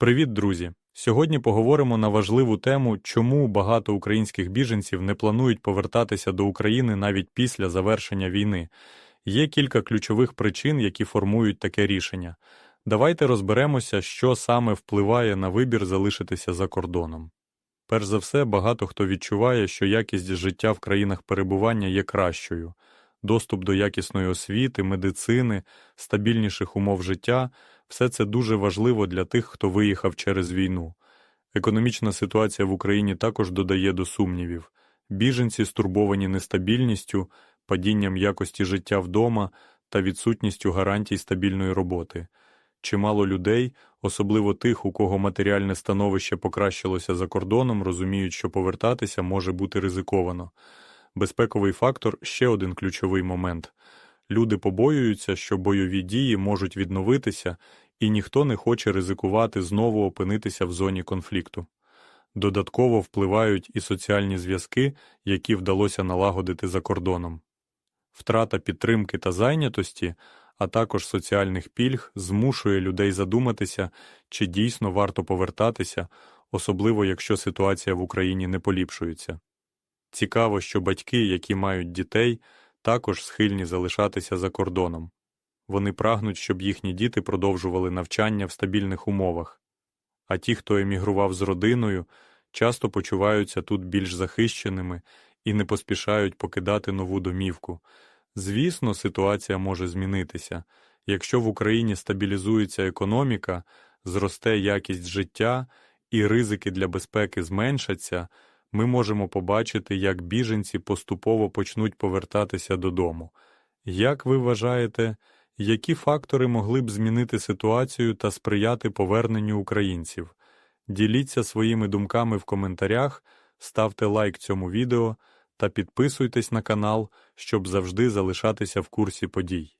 Привіт, друзі! Сьогодні поговоримо на важливу тему, чому багато українських біженців не планують повертатися до України навіть після завершення війни. Є кілька ключових причин, які формують таке рішення. Давайте розберемося, що саме впливає на вибір залишитися за кордоном. Перш за все, багато хто відчуває, що якість життя в країнах перебування є кращою. Доступ до якісної освіти, медицини, стабільніших умов життя все це дуже важливо для тих, хто виїхав через війну. Економічна ситуація в Україні також додає до сумнівів. Біженці стурбовані нестабільністю, падінням якості життя вдома та відсутністю гарантій стабільної роботи. Чимало людей, особливо тих, у кого матеріальне становище покращилося за кордоном, розуміють, що повертатися може бути ризиковано. Безпековий фактор ще один ключовий момент. Люди побоюються, що бойові дії можуть відновитися, і ніхто не хоче ризикувати знову опинитися в зоні конфлікту. Додатково впливають і соціальні зв'язки, які вдалося налагодити за кордоном. Втрата підтримки та зайнятості, а також соціальних пільг змушує людей задуматися, чи дійсно варто повертатися, особливо якщо ситуація в Україні не поліпшується. Цікаво, що батьки, які мають дітей, також схильні залишатися за кордоном. Вони прагнуть, щоб їхні діти продовжували навчання в стабільних умовах. А ті, хто емігрував з родиною, часто почуваються тут більш захищеними і не поспішають покидати нову домівку. Звісно, ситуація може змінитися. Якщо в Україні стабілізується економіка, зросте якість життя і ризики для безпеки зменшаться, ми можемо побачити, як біженці поступово почнуть повертатися додому. Як ви вважаєте, які фактори могли б змінити ситуацію та сприяти поверненню українців? Діліться своїми думками в коментарях, ставте лайк цьому відео та підписуйтесь на канал, щоб завжди залишатися в курсі подій.